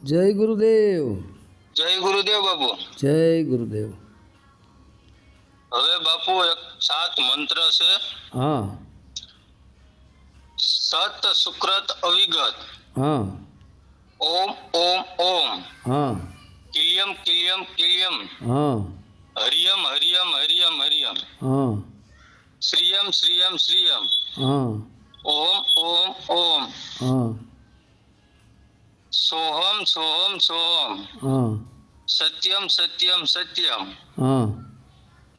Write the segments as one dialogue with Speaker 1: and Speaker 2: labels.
Speaker 1: જય ગુરુદેવ
Speaker 2: જય ગુરુદેવ બાપુ
Speaker 1: જય ગુરુદેવ
Speaker 2: હવે બાપુ એક સાત મંત્ર છે.
Speaker 1: હા
Speaker 2: સત સુકૃત અવિગત.
Speaker 1: હા
Speaker 2: ઓમ ઓમ ઓમ.
Speaker 1: હા
Speaker 2: કિલિયમ કિલિયમ કિલિયમ.
Speaker 1: હા
Speaker 2: હરિયમ હરિયમ હરિયમ હરિયમ.
Speaker 1: હા
Speaker 2: શ્રિયમ શ્રિયમ શ્રિયમ.
Speaker 1: હા
Speaker 2: ઓમ ઓમ ઓમ.
Speaker 1: હા
Speaker 2: સોહમ સોહમ સોહમ.
Speaker 1: હા.
Speaker 2: સત્યમ સત્યમ સત્યમ.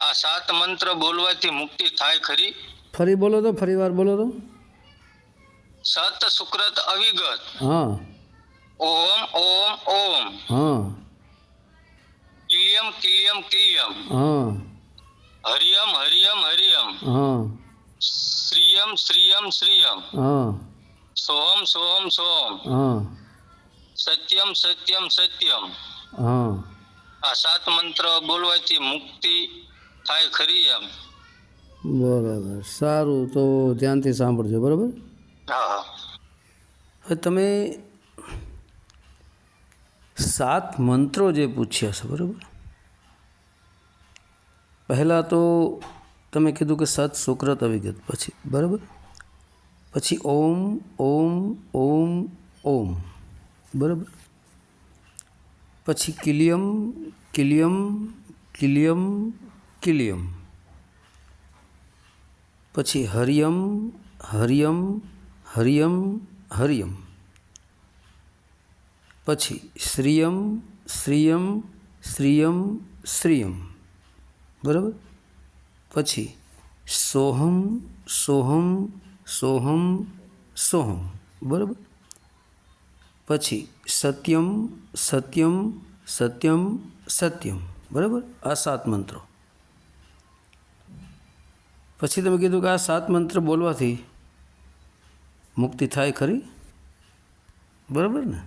Speaker 2: આ સાત મંત્ર બોલવાથી મુક્તિ થાય ખરી?
Speaker 1: ફરી બોલો તો ફરી વાર બોલો તો.
Speaker 2: સત સુકૃત અવિગત.
Speaker 1: હા.
Speaker 2: ઓમ ઓમ ઓમ
Speaker 1: હા.
Speaker 2: કિલિયમ કિલિયમ કિલિયમ હરિયમ હરિયમ હરિયમ. શ્રીયમ શ્રીયમ શ્રીયમ. સોમ સોમ સોમ
Speaker 1: હા.
Speaker 2: સત્યમ સત્યમ સત્યમ
Speaker 1: હા
Speaker 2: આ સાત મંત્ર બોલવાથી મુક્તિ થાય ખરી એમ
Speaker 1: બરાબર સારું તો ધ્યાનથી સાંભળજો બરાબર?
Speaker 2: હા હા।
Speaker 1: હવે તમે સાત મંત્રો જે પૂછ્યા છે બરાબર? પહેલાં તો તમે કીધું કે સત સુકૃત અવિગત પછી બરાબર? પછી ઓમ ઓમ ઓમ ઓમ. બરાબર પછી કિલિયમ કિલિયમ કિલિયમ કિલિયમ પછી હરિયમ હરિયમ હરિયમ હરિયમ પછી શ્રિયમ શ્રિયમ શ્રિયમ શ્રિયમ બરાબર પછી સોહમ સોહમ સોહમ સોહમ બરાબર પછી સત્યમ સત્યમ સત્યમ સત્યમ. બરાબર? આ સાત મંત્રો. પછી તમે કીધું કે આ સાત મંત્ર બોલવાથી મુક્તિ થાય ખરી? બરાબર ને?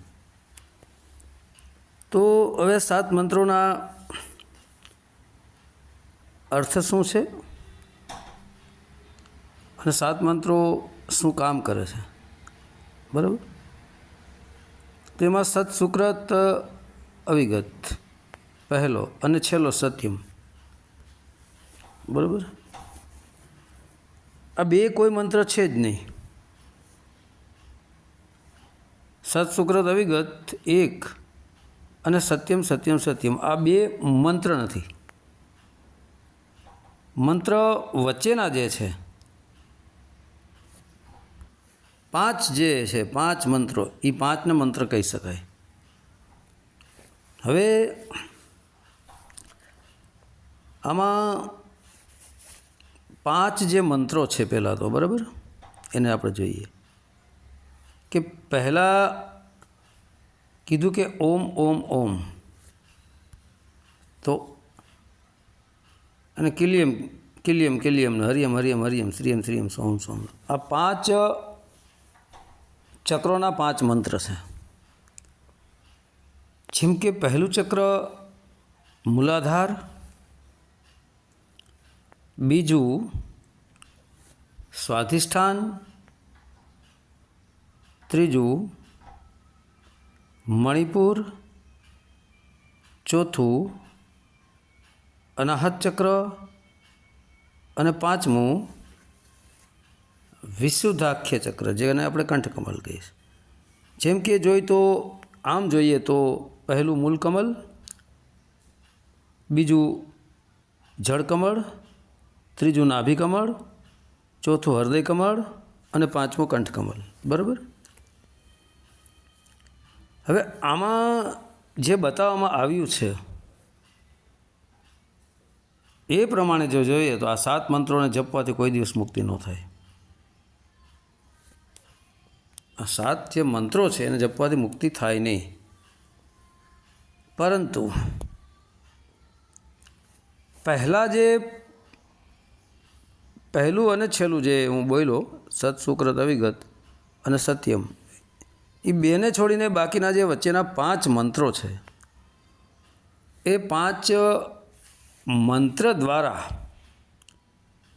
Speaker 1: તો હવે સાત મંત્રોના અર્થ શું છે? અને સાત મંત્રો શું કામ કરે છે? બરાબર? તેમાં સત અવિગત. પહેલો અને છેલ્લો સત્યમ. બરાબર? આ બે કોઈ મંત્ર છે જ નહીં. સત્સુકૃત અવિગત, એક અને સત્યમ સત્યમ સત્યમ. આ બે મંત્ર નથી. મંત્ર વચ્ચેના જે છે પાંચ જે છે, પાંચ મંત્રો એ પાંચને મંત્ર કહી શકાય. હવે આમાં પાંચ જે મંત્રો છે પહેલાં તો, બરાબર? એને આપણે જોઈએ. કે પહેલાં કીધું કે ઓમ ઓમ ઓમ. તો અને કિલિયમ કિલિયમ કિલિયમ, હરિયમ હરિયમ હરિયમ, શ્રીયમ શ્રીયમ, સોમ સોમ. આ પાંચ ચક્રોના પાંચ મંત્ર છે. જેમ કે પહેલું ચક્ર મૂલાધાર, બીજું સ્વાધિષ્ઠાન, ત્રીજું મણિપુર, ચોથું અનાહત ચક્ર અને પાંચમું વિશુદ્ધાખ્ય ચક્ર, જેને આપણે કંઠકમલ કહીએ જેમ કે જોઈ તો આમ જોઈએ તો પહેલું મૂલકમલ, બીજું જળકમળ, ત્રીજું નાભિકમળ, ચોથું હૃદયકમળ અને પાંચમું કંઠકમળ બરાબર? હવે આમાં જે બતાવવામાં આવ્યું છે, એ પ્રમાણે જો જોઈએ તો આ સાત મંત્રોને જપવાથી કોઈ દિવસ મુક્તિ ન થાય. આ સાત જે મંત્રો છે, એને જપવાથી મુક્તિ થાય નહીં. પરંતુ પહેલાં જે પહેલું અને છેલ્લું જે હું બોલ્યો, સત સુકૃત અવિગત અને સત્યમ, એ બેને છોડીને બાકીના જે વચ્ચેના પાંચ મંત્રો છે, એ પાંચ મંત્ર દ્વારા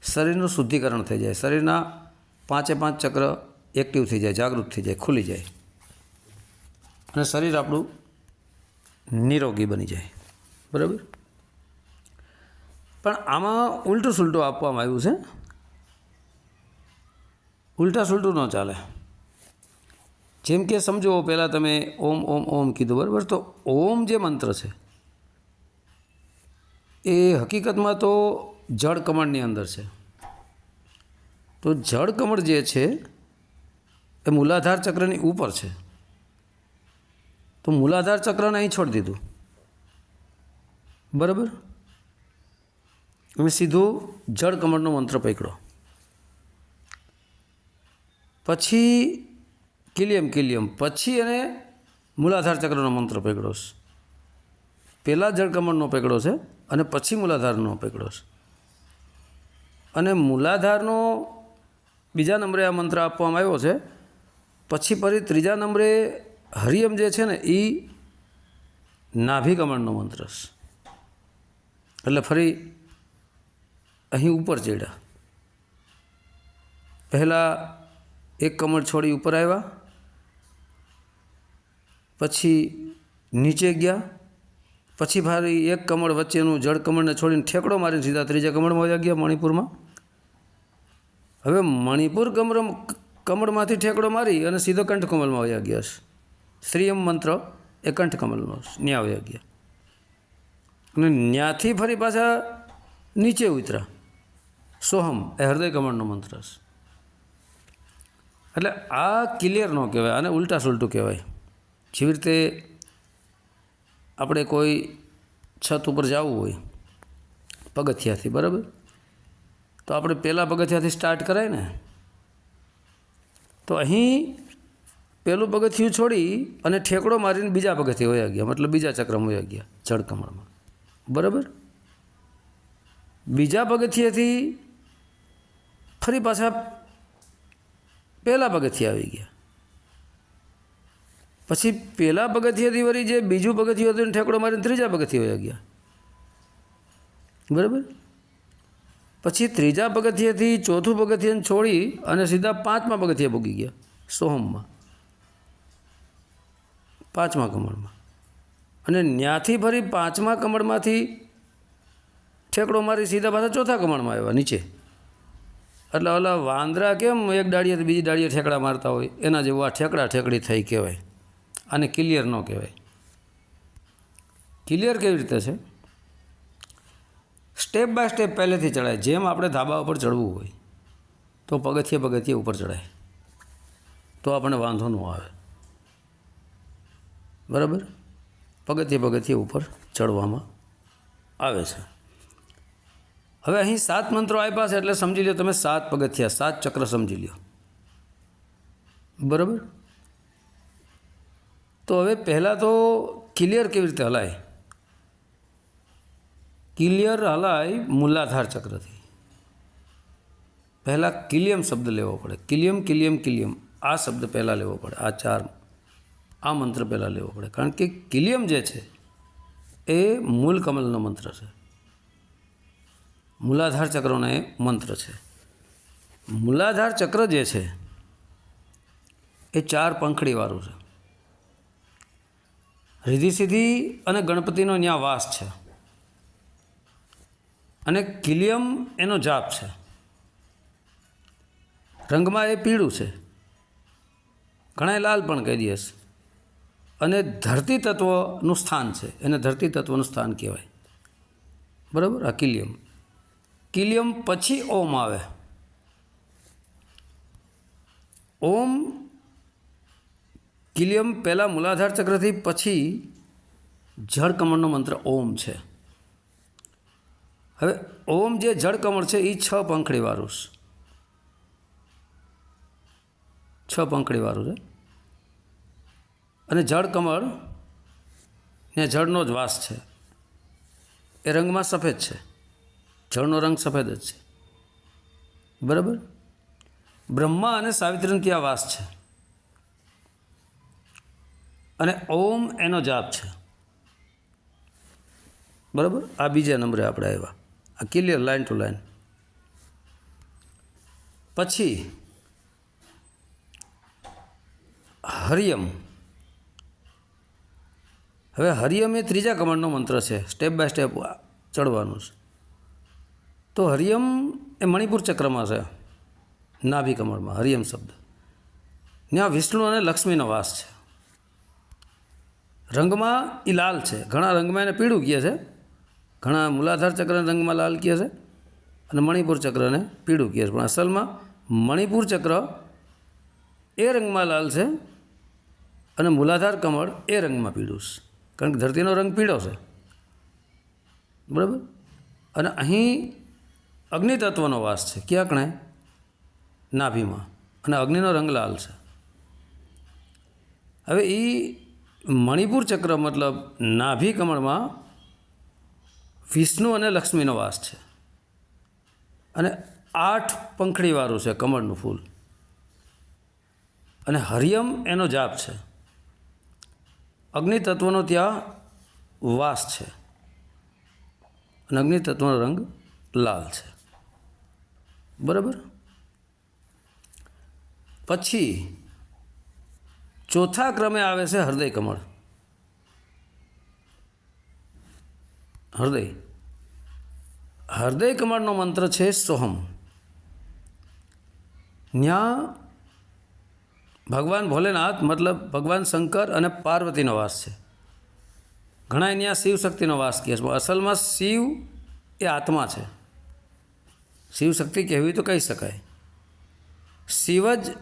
Speaker 1: શરીરનું શુદ્ધિકરણ થઈ જાય. શરીરના પાંચે પાંચ ચક્ર એક્ટિવ થઈ જાય, જાગૃત થઈ જાય, ખુલી જાય. અને શરીર આપણું નિરોગી બની જાય. બરાબર? પણ આમાં ઉલટું સુલટું આપવામાં આવ્યું છે. ઉલટા સુલટું ન ચાલે. જેમ કે સમજો, પહેલાં તમે ઓમ ઓમ ઓમ કીધું, બરાબર? તો ઓમ જે મંત્ર છે, એ હકીકતમાં તો જળ કમળની અંદર છે. તો જળ કમળ જે છે એ મૂલાધાર ચક્રની ઉપર છે. તો મૂલાધાર ચક્રને અહીં છોડી દીધું. બરાબર? અમે સીધું જળ કમળનો મંત્ર પકડો. પછી કિલિયમ કિલિયમ. પછી એને મૂલાધાર ચક્રનો મંત્ર પકડો છે. પહેલાં જળ કમળનો પકડો છે અને પછી મૂલાધારનો પકડો છે. અને મૂલાધારનો બીજા નંબરે આ મંત્ર આપવામાં આવ્યો છે. પછી ફરી ત્રીજા નંબરે હરિયમ જે છે ને એ નાભિકમણનો મંત્ર છે. એટલે ફરી અહીં ઉપર ચડ્યા. પહેલાં એક કમળ છોડી ઉપર આવ્યા. પછી નીચે ગયા. પછી ફરી એક કમળ વચ્ચેનું જળ કમળને છોડીને ઠેકડો મારીને સીધા ત્રીજા કમળમાં ગયા મણિપુરમાં. હવે મણિપુર કમળ કમળમાંથી ઠેકડો મારી અને સીધો કંઠકમલમાં વયા ગયા છે. શ્રીયમ મંત્ર એ કંઠકમલનો ન્યા વયા ગયા. અને ન્યાથી ફરી પાછા નીચે ઉતરા સોહમ એ હૃદય કમળનો મંત્ર છે. એટલે આ ક્લિયર ન કહેવાય, આને ઉલટા સુલટું કહેવાય. જેવી રીતે આપણે કોઈ છત ઉપર જવું હોય, પગથિયાથી, બરાબર? તો આપણે પહેલાં પગથિયાથી સ્ટાર્ટ કરાય ને તો અહીં પહેલું પગથિયું છોડી અને ઠેકડો મારીને બીજા પગથિયે વયા ગયા, મતલબ બીજા ચક્રમાં વયા ગયા જળકમળમાં બરાબર? બીજા પગથિયેથી ફરી પાછા પહેલાં પગથિયે આવી ગયા. પછી પહેલાં પગથિયેથી વળી જે બીજું પગથિયું હતું ઠેકડો મારીને ત્રીજા પગથિયે વયા ગયા. બરાબર? પછી ત્રીજા પગથિયેથી ચોથું પગથિયાને છોડી અને સીધા પાંચમા પગથિયે પૂગી ગયા, સોહમમાં. પાંચમા કમળમાં. અને ન્યાથી ફરી પાંચમા કમળમાંથી ઠેકડો મારી સીધા પાછા ચોથા કમળમાં આવ્યા, નીચે. એટલે ઓલા વાંદરા કેમ એક ડાળીએ બીજી ડાળીએ ઠેકડા મારતા હોય? એના જેવું આ ઠેકડા ઠેકડી થઈ કહેવાય. આને ક્લિયર ન કહેવાય. ક્લિયર કેવી રીતે છે? સ્ટેપ બાય સ્ટેપ પહેલેથી ચડાય. જેમ આપણે ધાબા ઉપર ચડવું હોય, તો પગથિયે પગથિયે ઉપર ચડાય. તો આપણને વાંધો ન આવે. બરાબર? પગથિયે પગથિયે ઉપર ચડવામાં આવે છે. હવે અહીં સાત મંત્રો આપ્યા છે, એટલે સમજી લો તમે સાત પગથિયા, સાત ચક્ર સમજી લો બરાબર? તો હવે પહેલાં તો ક્લિયર કેવી રીતે હલાય? ક્લિયર હલાય મૂલાધાર ચક્રથી. પહેલાં કિલિયમ શબ્દ લેવો પડે. કિલિયમ કિલિયમ કિલિયમ. આ શબ્દ પહેલાં લેવો પડે. આ ચાર, આ મંત્ર પહેલાં લેવો પડે. કારણ કે કિલિયમ જે છે, એ મૂલ કમલનો મંત્ર છે. મૂલાધાર ચક્રનો એ મંત્ર છે. મૂલાધાર ચક્ર જે છે, એ ચાર પંખડીવાળું છે. રિધિ સિદ્ધિ અને ગણપતિનો ત્યાં વાસ છે. અને કિલિયમ એનો જાપ છે. રંગમાં એ પીળું છે. ઘણા લાલ પણ કહી દે છે અને ધરતી તત્વનું સ્થાન છે. એને ધરતી તત્વનું સ્થાન કહેવાય. બરાબર? આ કિલિયમ. કિલિયમ પછી ઓમ આવે. ઓમ કિલિયમ પહેલાં મૂલાધાર ચક્રથી પછી જળ કમળનો મંત્ર ઓમ છે. હવે ઓમ જે જળ કમળ છે એ છ પંખડીવાળું છે. છ પંખડીવાળું છે. અને જળ કમળ ને જળનો જ વાસ છે. એ રંગમાં સફેદ છે. જળનો રંગ સફેદ જ છે. બરાબર? બ્રહ્મા અને સાવિત્રીનો ત્યાં વાસ છે. અને ઓમ એનો જાપ છે. બરાબર? આ બીજા નંબરે આપણે આવ્યા. આ ક્લિયર લાઇન ટુ લાઇન પછી હરિયમ. હવે હરિયમ એ ત્રીજા કમળનો મંત્ર છે સ્ટેપ બાય સ્ટેપ ચડવાનું છે. તો હરિયમ એ મણિપુર ચક્રમાં છે, નાભી કમળમાં, હરિયમ શબ્દ. ત્યાં વિષ્ણુ અને લક્ષ્મીનો વાસ છે. રંગમાં એ લાલ છે, ઘણા રંગમાં એને પીળું કહે છે ઘણા મૂલાધાર ચક્રને રંગમાં લાલ કહે છે અને મણિપુર ચક્રને પીળું કહે છે. પણ અસલમાં મણિપુર ચક્ર એ રંગમાં લાલ છે અને મૂલાધાર કમળ એ રંગમાં પીળું છે. કારણ કે ધરતીનો રંગ પીળો છે. બરાબર? અને અહીં અગ્નિ તત્વનો વાસ છે. ક્યાં કણે નાભીમાં. અને અગ્નિનો રંગ લાલ છે. હવે એ મણિપુર ચક્ર મતલબ નાભી કમળમાં વિષ્ણુ અને લક્ષ્મીનો વાસ છે. અને આઠ પંખડીવાળું છે કમળનું ફૂલ. અને હરિયમ એનો જાપ છે. અગ્નિ ત્યાં વાસ છે. અને અગ્નિ તત્વનો રંગ લાલ છે. બરાબર? પછી ચોથા ક્રમે આવે છે હૃદય કમળ હૃદય. હૃદય કમળનો મંત્ર છે સોહમ. ત્યાં ભગવાન ભોલેનાથ, મતલબ ભગવાન શંકર અને પાર્વતીનો વાસ છે. ઘણા ત્યાં શિવ શક્તિનો વાસ કહે છે અસલમાં શિવ એ આત્મા છે. શિવ શક્તિ કહેવી તો કહી શકાય. શિવ જ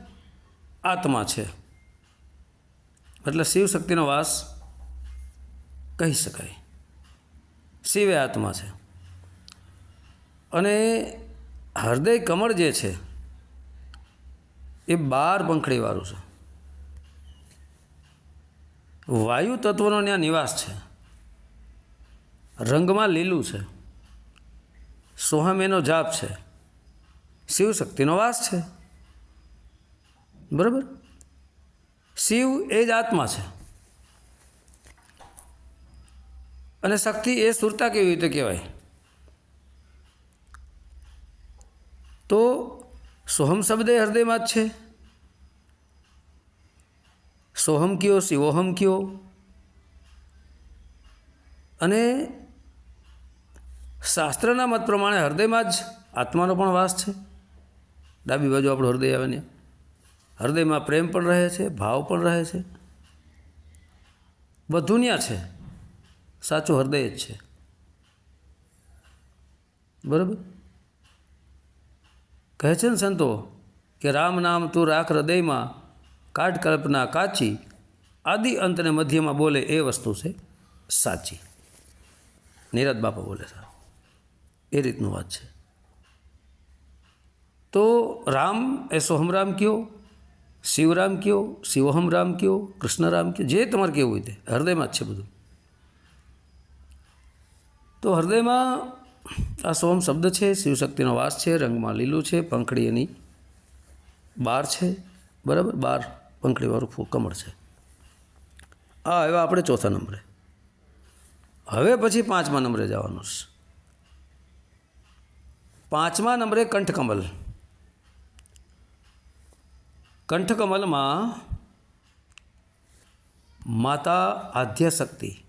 Speaker 1: આત્મા છે. એટલે શિવ શક્તિનો વાસ કહી શકાય. શિવ આત્મા છે. અને હૃદય કમળ જે છે, એ બાર પંખડીવાળું છે. વાયુ તત્વનો ત્યાં નિવાસ છે. રંગમાં લીલું છે. સોહમ એનો જાપ છે. શિવ શક્તિનો વાસ છે. બરાબર? શિવ એ જ આત્મા છે. અને શક્તિ એ સુરતા કેવી રીતે કહેવાય? તો સોહમ શબ્દ એ હૃદયમાં જ છે. સોહમ કયો, શિવોહમ કયો? અને શાસ્ત્રના મત પ્રમાણે હૃદયમાં જ આત્માનો પણ વાસ છે. ડાબી બાજુ આપણું હૃદય આવે ને. હૃદયમાં પ્રેમ પણ રહે છે, ભાવ પણ રહે છે. બધું ત્યાં છે. સાચું હૃદય જ છે. બરાબર? કહે છે ને સંતો કે રામ નામ તું રાખ હૃદયમાં, કાઢ કલ્પના કાચી, આદિ અંતને મધ્યમાં બોલે એ વસ્તુ છે સાચી. નીરજ બાપા બોલે સારું એ રીતનું વાત છે. તો રામ એ સોહમરામ કયો શિવરામ કયો, શિવહમ રામ કયો કૃષ્ણરામ કયો, જે તમારે કેવું હોય તે, હૃદયમાં જ છે બધું. તો હૃદયમાં આ સોમ શબ્દ છે, શિવશક્તિનો વાસ છે, રંગમાં લીલું છે પંખડી એની બાર છે, બરાબર? બાર પંખડીવાળું ફૂ કમળ છે. આ આવ્યા આપણે ચોથા નંબરે. હવે પછી પાંચમા નંબરે જવાનું છે. પાંચમા નંબરે કંઠકમલ. કંઠકમલમાં માતા આદ્યશક્તિ,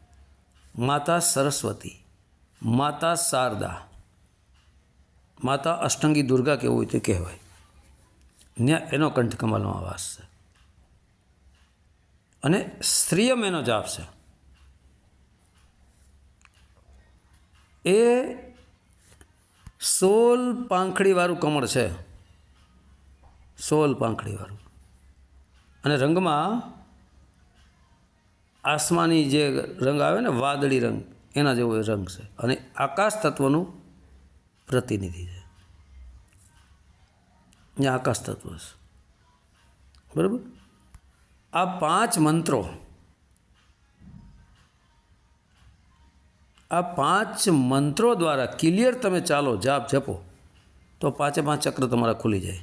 Speaker 1: માતા સરસ્વતી માતા શારદા. માતા અષ્ટંગી દુર્ગા કેવું હોય તે કહેવાય. ત્યાં એનો કંઠકમલમાં વાસ છે. અને સ્ત્રીયમ એનો જાપ છે. એ સોલ પાંખડીવાળું કમળ છે. સોલ પાંખડીવાળું. અને રંગમાં આસમાની જે રંગ આવે ને વાદળી રંગ એના જેવો એ રંગ છે. અને આકાશ તત્વનું પ્રતિનિધિ છે. ત્યાં આકાશ તત્વ છે. બરાબર? આ પાંચ મંત્રો, આ પાંચ મંત્રો દ્વારા ક્લિયર તમે ચાલો, જાપ જપો, તો પાંચે પાંચ ચક્ર તમારા ખુલી જાય.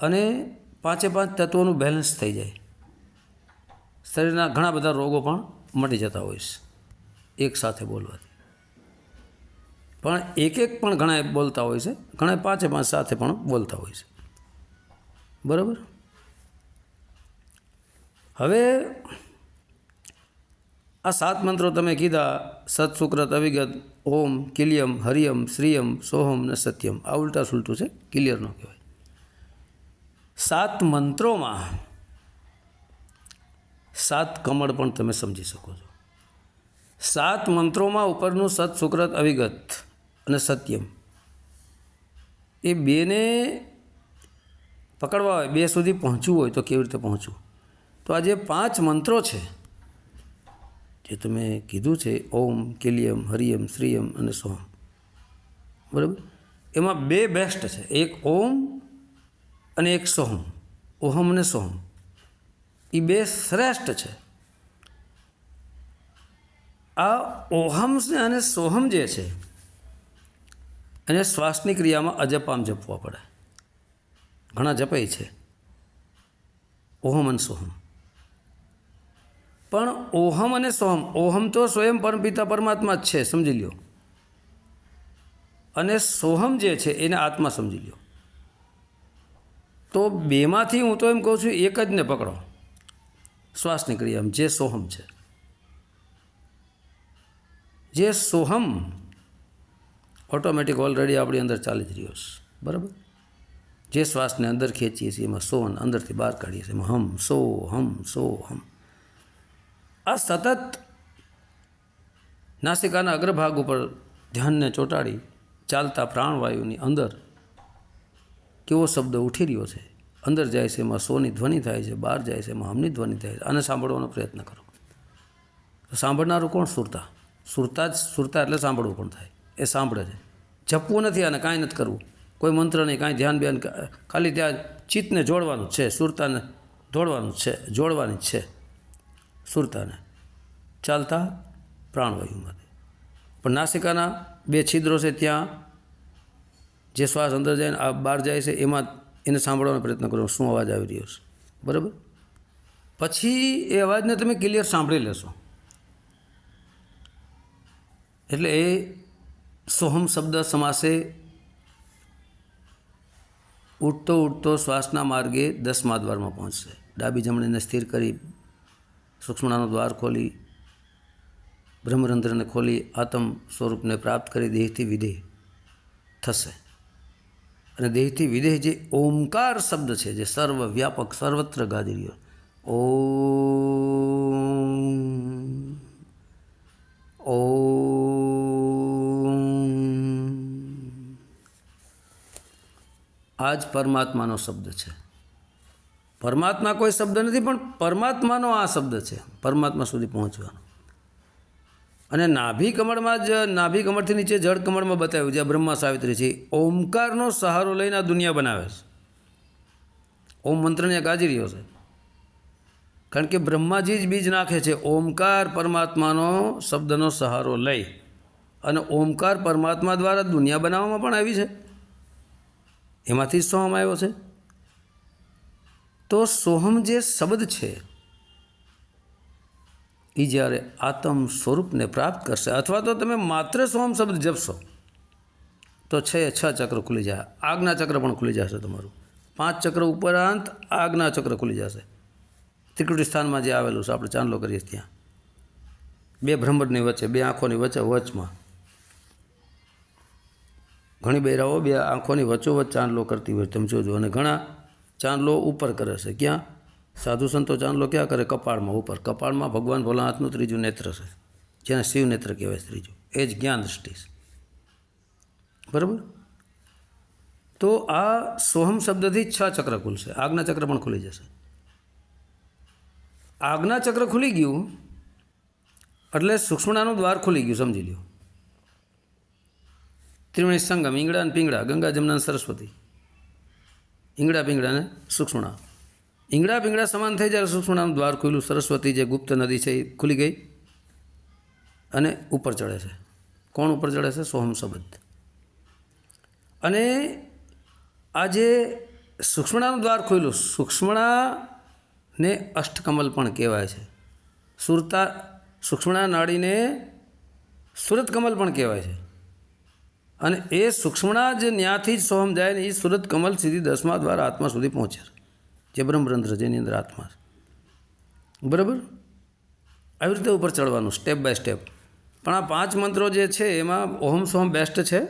Speaker 1: અને પાંચે પાંચ તત્વોનું બેલેન્સ થઈ જાય. શરીરના ઘણા બધા રોગો પણ મટી જતા છે. એક સાથે બોલવાથી. પણ એક એક પણ ઘણા બોલતા હોય છે ઘણા પાંચે પાંચ સાથે પણ બોલતા હોય છે. બરાબર? હવે આ સાત મંત્રો તમે કીધા સત્સુક્રત અવિગત ઓમ, કિલિયમ, હરિયમ, શ્રીયમ, સોહમ ને સત્યમ. આ ઉલટા સુલટું છે, ક્લિયર ન કહેવાય. સાત મંત્રોમાં સાત કમળ પણ તમે સમજી શકો છો. સાત મંત્રોમાં ઉપરનું સત સુકૃત અવિગત અને સત્યમ. એ બેને પકડવા હોય, બે સુધી પહોંચવું હોય તો કેવી રીતે પહોંચવું? તો આ જે પાંચ મંત્રો છે, જે તમે કીધું છે, ઓમ, કેલિયમ, હરિયમ, શ્રીયમ અને સોમ. બરાબર? એમાં બે બેસ્ટ છે, એક ઓમ અને એક સોહમ ઓહમ અને સોહમ એ બે શ્રેષ્ઠ છે. આ ઓહમ અને સોહમ જે છે, એને શ્વાસની ક્રિયામાં અજપામ જપવા પડે. ઘણા જપાય છે. ઓહમ અને સોહમ. પણ ઓહમ અને સોહમ, ઓહમ તો સ્વયં પરમપિતા પરમાત્મા જ છે, સમજી લ્યો. અને સોહમ જે છે, એને આત્મા સમજી લ્યો. તો બેમાંથી હું તો એમ કહું છું, એક જ ને પકડો. શ્વાસની ક્રિયામાં જે સોહમ છે. જે સોહમ ઓટોમેટિક ઓલરેડી આપણી અંદર ચાલી જ રહ્યો છે, બરાબર? જે શ્વાસને અંદર ખેંચીએ છીએ, એમાં સોન અંદરથી બહાર કાઢીએ છીએ, એમાં હમ, સો હમ સો, હમ. આ સતત નાસિકાના અગ્રભાગ ઉપર ધ્યાનને ચોંટાડી ચાલતા પ્રાણવાયુની અંદર કેવો શબ્દ ઉઠી રહ્યો છે? અંદર જાય છે, એમાં સોની ધ્વનિ થાય છે, બહાર જાય છે, એમાં હમની ધ્વનિ થાય છે, આને સાંભળવાનો પ્રયત્ન કરો. તો સાંભળનારું કોણ સુરતા? સુરતા જ, સુરતા એટલે સાંભળવું પણ થાય. એ સાંભળે છે. જપવું નથી અને કાંઈ નથી કરવું. કોઈ મંત્ર નહીં, કાંઈ ધ્યાન બ્યાન ખાલી ત્યાં ચિત્તને જોડવાનું છે, સુરતાને દોડવાનું છે, જોડવાની જ છે, સુરતાને. ચાલતા પ્રાણવાયુમાંથી. પણ નાસિકાના બે છિદ્રો છે ત્યાં. જે શ્વાસ અંદર જાય ને આ બહાર જાય છે, એમાં એને સાંભળવાનો પ્રયત્ન કરો, શું અવાજ આવી રહ્યો છે? બરાબર? પછી એ અવાજને તમે ક્લિયર સાંભળી લેશો. એટલે એ સોહમ શબ્દ સમાસે ઉઠતો ઉઠતો શ્વાસના માર્ગે દસમા દ્વારમાં પહોંચશે. ડાબી જમણીને સ્થિર કરી, સૂક્ષ્મણાનો દ્વાર ખોલી, બ્રહ્મરંધ્રને ખોલી, આત્મ સ્વરૂપને પ્રાપ્ત કરી, દેહથી વિધેય થશે. અને દેહથી વિદેહ જે ઓમકાર શબ્દ છે, જે સર્વ વ્યાપક સર્વત્ર ગાદી રહ્યો. ઓ ઓ આ જ પરમાત્માનો શબ્દ છે. પરમાત્મા કોઈ શબ્દ નથી, પણ પરમાત્માનો આ શબ્દ છે. પરમાત્મા સુધી પહોંચવાનો. અને નાભી કમળમાં જ, નાભી કમળથી નીચે જળ કમળમાં બતાવ્યું જે બ્રહ્મા સાવિત્રી છે. ઓમકારનો સહારો લઈને આ દુનિયા બનાવે છે. ઓમ મંત્રને ગાજી રહ્યો છે. કારણ કે બ્રહ્માજી જ બીજ નાખે છે. ઓમકાર પરમાત્માનો શબ્દનો સહારો લઈ અને ઓમકાર પરમાત્મા દ્વારા દુનિયા બનાવવામાં પણ આવી છે. એમાંથી સોહમ આવ્યો છે. તો સોહમ જે શબ્દ છે એ જ્યારે આત્મ સ્વરૂપને પ્રાપ્ત કરશે, અથવા તો તમે માત્ર સોમ શબ્દ જપશો, તો છે, છ ચક્ર ખુલી જાય આજ્ઞા ચક્ર પણ ખુલી જશે તમારું. પાંચ ચક્ર ઉપરાંત આજ્ઞા ચક્ર ખુલી જશે. ત્રિકુટી સ્થાનમાં જે આવેલું છે, આપણે ચાંદલો કરીએ ત્યાં. બે ભ્રમરની વચ્ચે, બે આંખોની વચ્ચે, વચમાં. ઘણી બૈરાઓ બે આંખોની વચ્ચોવચ્ચ ચાંદલો કરતી હોય, તમે જોજો. અને ઘણા ચાંદલો ઉપર કરે છે. ક્યાં? સાધુ સંતો ચાંદલો ક્યાં કરે? કપાળમાં, ઉપર. કપાળમાં ભગવાન ભોલાનાથનું ત્રીજું નેત્ર છે. જેને શિવ નેત્ર કહેવાય ત્રીજું. એ જ જ્ઞાન દૃષ્ટિ છે. બરાબર? તો આ સોહમ શબ્દથી છ ચક્ર ખુલશે. આજ્ઞા ચક્ર પણ ખુલી જશે. આજ્ઞા ચક્ર ખુલી ગયું એટલે સૂક્ષ્મણાનું દ્વાર ખુલી ગયું, સમજી લ્યો. ત્રિવેણી સંગમ ઈંગડા અને પિંગળા, ગંગા, જમના સરસ્વતી. ઈંગડા પિંગળા અને સૂક્ષ્મણા. ઈંગડા પીંગડા સમાન થઈ જ્યારે સૂક્ષ્મણાનું દ્વાર ખુલ્યું. સરસ્વતી જે ગુપ્ત નદી છે એ ખુલી ગઈ અને ઉપર ચડે છે. કોણ ઉપર ચડે છે? સોહમ શબ્દ અને આ જે સૂક્ષ્મણાનું દ્વાર ખુલ્યું, સુક્ષ્મણાને અષ્ટકમલ પણ કહેવાય છે. સુરતા, સુક્ષ્મણા નાડીને સુરતકમલ પણ કહેવાય છે. અને એ સુક્ષ્મણા જે ન્યાથી જ સોહમ જાય ને એ સુરત કમલ સીધી દસમા દ્વારા આત્મા સુધી પહોંચે છે. જે બ્રહ્મરંધ્ર જેની અંદર આત્મા છે. બરાબર? આવી રીતે ઉપર ચડવાનું સ્ટેપ બાય સ્ટેપ પણ આ પાંચ મંત્રો જે છે, એમાં ઓહમ સોહમ બેસ્ટ છે.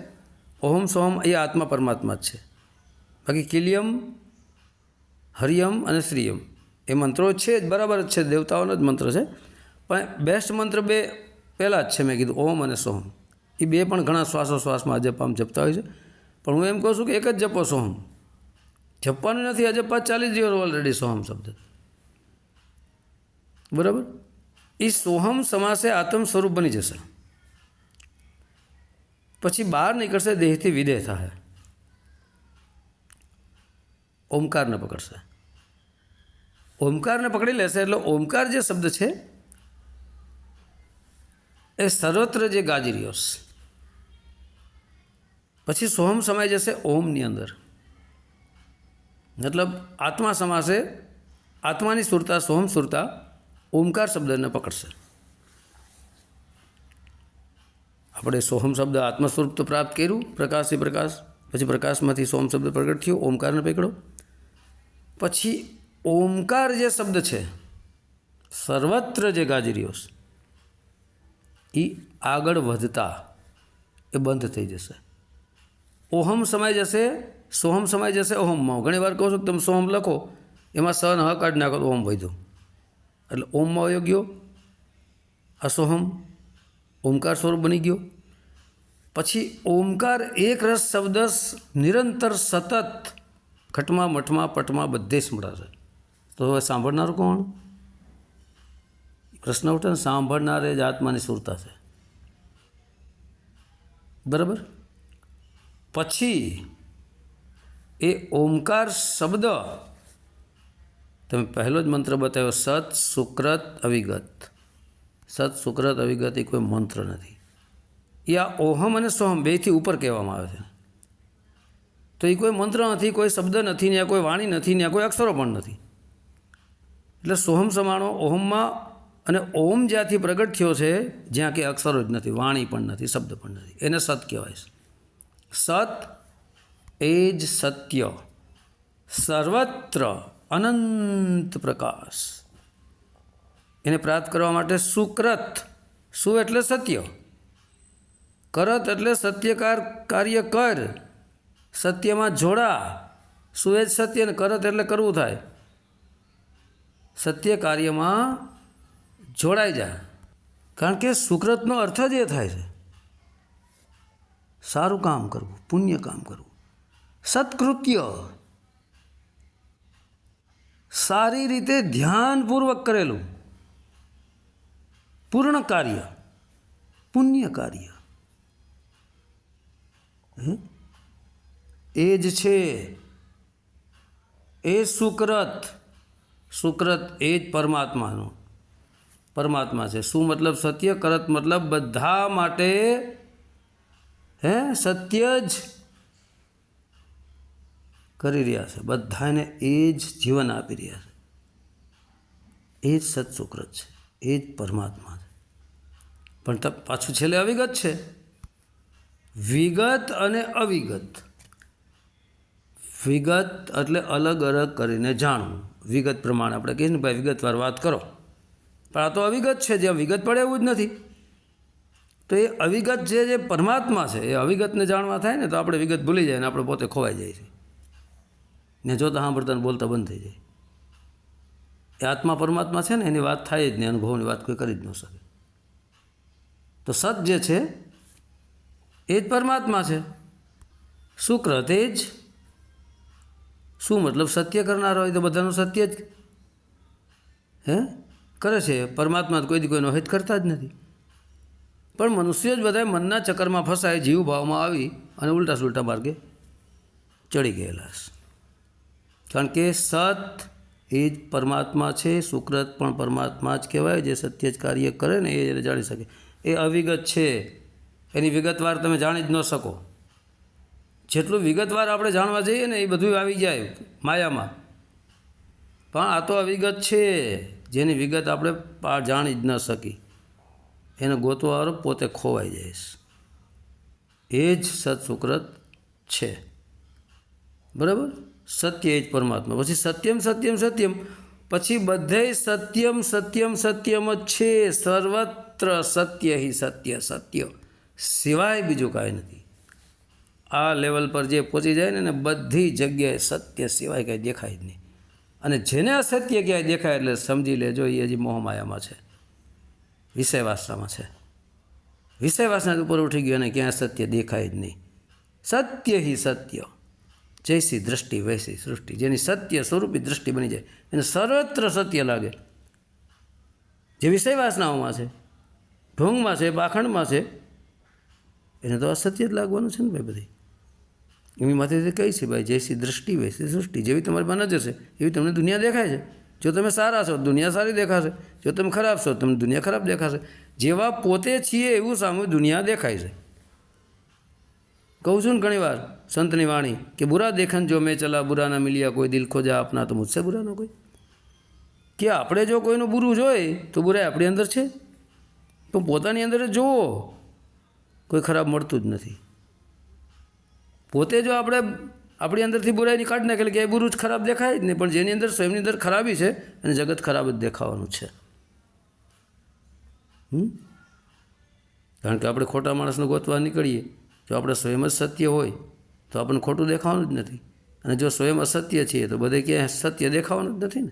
Speaker 1: ઓહમ સોહમ એ આત્મા પરમાત્મા જ છે. બાકી કિલિયમ, હરિયમ અને શ્રીયમ. એ મંત્રો છે જ બરાબર જ છે, દેવતાઓનો જ મંત્ર છે. પણ બેસ્ટ મંત્ર બે પહેલાં જ છે, મેં કીધું ઓમ અને સોહમ. એ બે પણ ઘણા શ્વાસોશ્વાસમાં અજપ આમ જપતા હોય છે. પણ હું એમ કહું છું કે એક જ જપો સોહમ. જપવાનું નથી અજપા ચાલી જ રહ્યો ઓલરેડી સોહમ શબ્દ. બરાબર? એ સોહમ સમાસે આત્મ સ્વરૂપ બની જશે. પછી બહાર નીકળશે, દેહથી વિદેહ થાય. ઓમકારને પકડશે. ઓમકારને પકડી લેશે એટલે ઓમકાર જે શબ્દ છે, એ સર્વત્ર જે ગાજી રહ્યો છે. પછી સોહમ સમાઈ જશે ઓમની અંદર. મતલબ આત્મા સમાસે, આત્માની સુરતા સોહમ સુરતા, ઓમકાર શબ્દને પકડશે. આપણે સોહમ શબ્દ આત્મસ્વરૂપ તો પ્રાપ્ત કર્યું, પ્રકાશથી પ્રકાશ, પછી પ્રકાશમાંથી સોમ શબ્દ પ્રગટ થયો, ઓમકારને પકડો પછી ઓમકાર જે શબ્દ છે, સર્વત્ર જે ગાજરીઓ એ આગળ વધતા એ બંધ થઈ જશે. ઓહમ સમાઈ જશે સોહમ સમાઈ જશે, ઓહમમાં. ઘણી વાર કહું છું કે તમે સોહમ લખો, એમાં સ ન કાઢી નાખો ઓમ વધ્યો. એટલે ઓમમાં વયો ગયો અસોહમ ઓમકાર સ્વરૂપ બની ગયો. પછી ઓમકાર એક રસ શબ્દ નિરંતર સતત ખટમાં મઠમાં, પટમાં બધે સંભળાશે. તો હવે સાંભળનારું કોણ? પ્રશ્ન ઉઠે ને સાંભળનારે જ આત્માની સુરતા છે. બરાબર? પછી એ ઓમકાર શબ્દ. તમે પહેલો જ મંત્ર બતાવ્યો, સત સુકૃત અવિગત. સત સુકૃત અવિગત એ કોઈ મંત્ર નથી. એ આ ઓહમ અને સોહમ બેથી ઉપર કહેવામાં આવે છે. તો એ કોઈ મંત્ર નથી, કોઈ શબ્દ નથી, ને કોઈ વાણી નથી, ને કોઈ અક્ષરો પણ નથી. એટલે સોહમ સમાણો ઓહમમાં અને ઓમ જ્યાંથી પ્રગટ થયો છે, જ્યાં કે અક્ષરો જ નથી, વાણી પણ નથી, શબ્દ પણ નથી. એને સત કહેવાય છે. સત એ જ સત્ય, સર્વત્ર અનંત પ્રકાશ. એને પ્રાપ્ત કરવા માટે સુકૃત સુ એટલે સત્ય? કરત એટલે સત્યકાર કાર્ય કર, સત્યમાં જોડા. સુ એ જ સત્ય ને કરત એટલે કરવું થાય. સત્ય કાર્યમાં જોડાઈ જાય કારણ કે સુકૃતનો અર્થ જ એ થાય છે. સારું કામ કરવું, પુણ્ય કામ કરવું. સત્કૃત્ય. સારી રીતે ધ્યાનપૂર્વક કરેલું. પૂર્ણ કાર્ય. પુણ્ય કાર્ય? એ જ છે. એ સુકૃત સુકૃત એ જ પરમાત્માનું. પરમાત્મા છે. શું મતલબ સત્ય? કરત મતલબ બધા માટે, હે, સત્ય જ કરી રહ્યા છે. બધાને એ જ જીવન આપી રહ્યા છે. એ જ સત્સુકૃત છે. એ જ પરમાત્મા છે. પણ ત પાછું છેલ્લે અવિગત છે. વિગત અને અવિગત. વિગત એટલે અલગ અલગ કરીને જાણવું. વિગત પ્રમાણે આપણે કહીએ ને, ભાઈ વિગતવાર વાત કરો. પણ આ તો અવિગત છે. જ્યાં વિગત પડે એવું જ નથી. તો એ અવિગત જે જે પરમાત્મા છે, એ અવિગતને જાણવા થાય ને, તો આપણે વિગત ભૂલી જાય ને, આપણે પોતે ખોવાઈ જાય છે. ને જોતા સાંભળતા બોલતા બંધ થઈ જાય. એ આત્મા પરમાત્મા છે ને, એની વાત થાય જ નહીં અનુભવની વાત કોઈ કરી જ ન શકે. તો સત જે છે, એ જ પરમાત્મા છે. શુક્ર તે જ. શું મતલબ સત્ય કરનારો હોય તો બધાનું સત્ય જ હે? કરે છે. પરમાત્મા કોઈ કોઈનો હિત કરતા જ નથી. પણ મનુષ્ય જ બધા મનના ચક્કરમાં ફસાય જીવ ભાવમાં આવી અને ઉલટા સુલટા માર્ગે ચડી ગયેલા છે. કારણ કે સત એ જ પરમાત્મા છે સુકૃત પણ પરમાત્મા જ કહેવાય, જે સત્ય જ કાર્ય કરે ને એ જાણી શકે. એ અવિગત છે. એની વિગતવાર તમે જાણી જ ન શકો. જેટલું વિગતવાર આપણે જાણવા જઈએ ને એ બધું આવી જાય માયામાં. પણ આ તો અવિગત છે. જેની વિગત આપણે જાણી જ ન શકી. એને ગોતવાવાળો પોતે ખોવાઈ જાય એ જ સત્સુકૃત છે. બરાબર? સત્ય એ જ પરમાત્મા. પછી સત્યમ સત્યમ સત્યમ. પછી બધે સત્યમ સત્યમ સત્યમ જ છે. સર્વત્ર સત્ય હિ સત્ય સત્ય. સિવાય બીજું કાંઈ નથી. આ લેવલ પર જે પહોંચી જાય ને બધી જગ્યાએ સત્ય સિવાય કાંઈ દેખાય જ નહીં. અને જેને અસત્ય ક્યાંય દેખાય એટલે સમજી લેજો, એ હજી મોહમાયામાં છે. વિષયવાસનામાં છે. વિષયવાસના ઉપર ઉઠી ગયો અને ક્યાં સત્ય દેખાય જ નહીં. સત્ય હિ સત્ય. જૈસી દ્રષ્ટિ, વૈસી સૃષ્ટિ. જેની સત્ય સ્વરૂપી દ્રષ્ટિ બની જાય. એને સર્વત્ર સત્ય લાગે. જે વિષય વાસનાઓમાં છે, ઢોંગમાં છે, પાખંડમાં છે, એને તો અસત્ય જ લાગવાનું છે ને ભાઈ બધી. એમની માથેથી કઈ છે ભાઈ જૈસી દ્રષ્ટિ, વૈસી સૃષ્ટિ, જેવી તમારી નજર છે, એવી તમને દુનિયા દેખાય છે. જો તમે સારા છો, દુનિયા સારી દેખાશે. જો તમે ખરાબ છો, તમને દુનિયા ખરાબ દેખાશે. જેવા પોતે છીએ એવું સામે દુનિયા દેખાય છે. કહું છું ને ઘણી વાર, સંતની વાણી, કે બુરા દેખન જો મેં ચલા, બુરા ના મિલિયા કોઈ દિલ ખોજા, આપના તો મુજસે બુરા ના કોઈ. કે આપણે જો કોઈનું બુરું જોઈએ તો બુરાઈ આપણી અંદર છે. પણ પોતાની અંદર જુઓ કોઈ ખરાબ મળતું જ નથી. પોતે જો આપણે, આપણી અંદરથી બુરાઈની કાઢ નાખેલી કે એ બુરું જ ખરાબ દેખાય જ નહીં, પણ જેની અંદર સ્વયંની અંદર ખરાબી છે, અને જગત ખરાબ જ દેખાવાનું છે? કારણ કે આપણે ખોટા માણસને ગોતવા નીકળીએ. જો આપણે સ્વયં જ સત્ય હોય, તો આપણને ખોટું દેખાવાનું જ નથી. અને જો સ્વયં અસત્ય છીએ તો બધે ક્યાંય સત્ય દેખાવાનું જ નથી ને.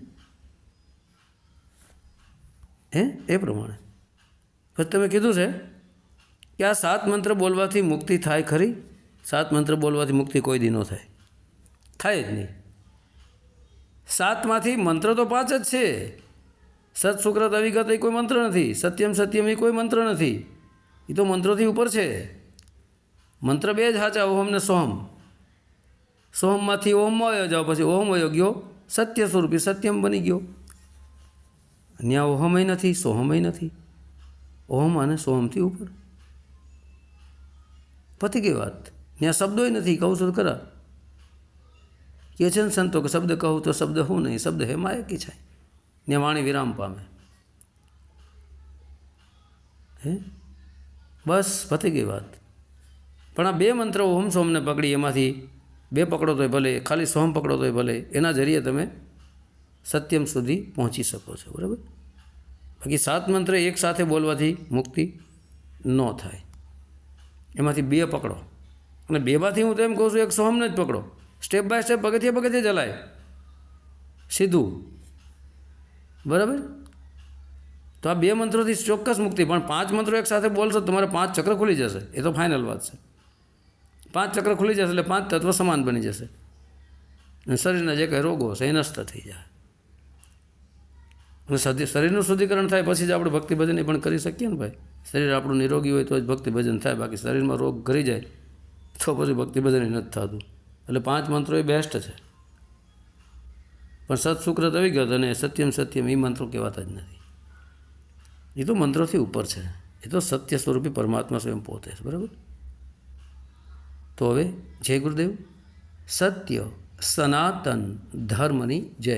Speaker 1: હે? એ પ્રમાણે. પછી તમે કીધું છે કે આ સાત મંત્ર બોલવાથી મુક્તિ થાય ખરી? સાત મંત્ર બોલવાથી મુક્તિ કોઈ દી ન થાય. થાય જ નહીં. સાતમાંથી મંત્ર તો પાંચ જ છે. સત સુક્રત અવિગત એ કોઈ મંત્ર નથી. સત્યમ સત્યમ એ કોઈ મંત્ર નથી. એ તો મંત્રોથી ઉપર છે. મંત્ર બે જ સાચા, ઓહમ ને સોહમ. સોહમમાંથી ઓમ વયો જાઓ પછી ઓહમ વયો ગયો. સત્ય સ્વરૂપી, સત્યમ બની ગયો. ત્યાં ઓહમય નથી સોહમય નથી. ઓહમ અને સોહમથી ઉપર. પતી ગઈ વાત. ત્યાં શબ્દોય નથી, કહું છું ખરા કે છે ને સંતો કે શબ્દ કહું તો શબ્દ હું નહીં, શબ્દ હે માયકી છે ને વાણી વિરામ પામે. હે? બસ, પતી ગઈ વાત. પણ આ બે મંત્રો ઓમ સોમને પકડી એમાંથી બે પકડો તોય ભલે, ખાલી સોમ પકડો તોય ભલે, એના જરીએ તમે સત્યમ સુધી પહોંચી શકો છો, બરાબર? બાકી સાત મંત્ર એક સાથે બોલવાથી મુક્તિ ન થાય. એમાંથી બે પકડો. અને બેમાંથી હું તો એમ કહું છું, એક સોમને જ પકડો. સ્ટેપ બાય સ્ટેપ, પગથિયે પગથિયે ચલાય. સીધું. બરાબર? તો આ બે મંત્રોથી ચોક્કસ મુક્તિ. પણ પાંચ મંત્રો એક સાથે બોલશો તમારે પાંચ ચક્ર ખુલી જશે. એ તો ફાઇનલ વાત છે. પાંચ ચક્ર ખુલી જશે એટલે પાંચ તત્વ સમાન બની જશે. અને શરીરના જે કંઈ રોગો છે એ નષ્ટ થઈ જાય. અને સદી, શરીરનું શુદ્ધિકરણ થાય પછી જ આપણે ભક્તિ ભજન એ પણ કરી શકીએ ને ભાઈ. શરીર આપણું નિરોગી હોય તો જ ભક્તિ ભજન થાય. બાકી શરીરમાં રોગ ઘરી જાય તો પછી ભક્તિ ભજન એ નથી થતું. એટલે પાંચ મંત્રો એ બેસ્ટ છે. પણ સત્સુક્રત આવી ગયો અને સત્યમ સત્યમ એ મંત્રો કહેવાતા જ નથી. એ તો મંત્રોથી ઉપર છે. એ તો સત્ય સ્વરૂપી પરમાત્મા સ્વયં પોતે છે. બરાબર? તો હવે જય ગુરુદેવ. સત્ય સનાતન ધર્મની જય.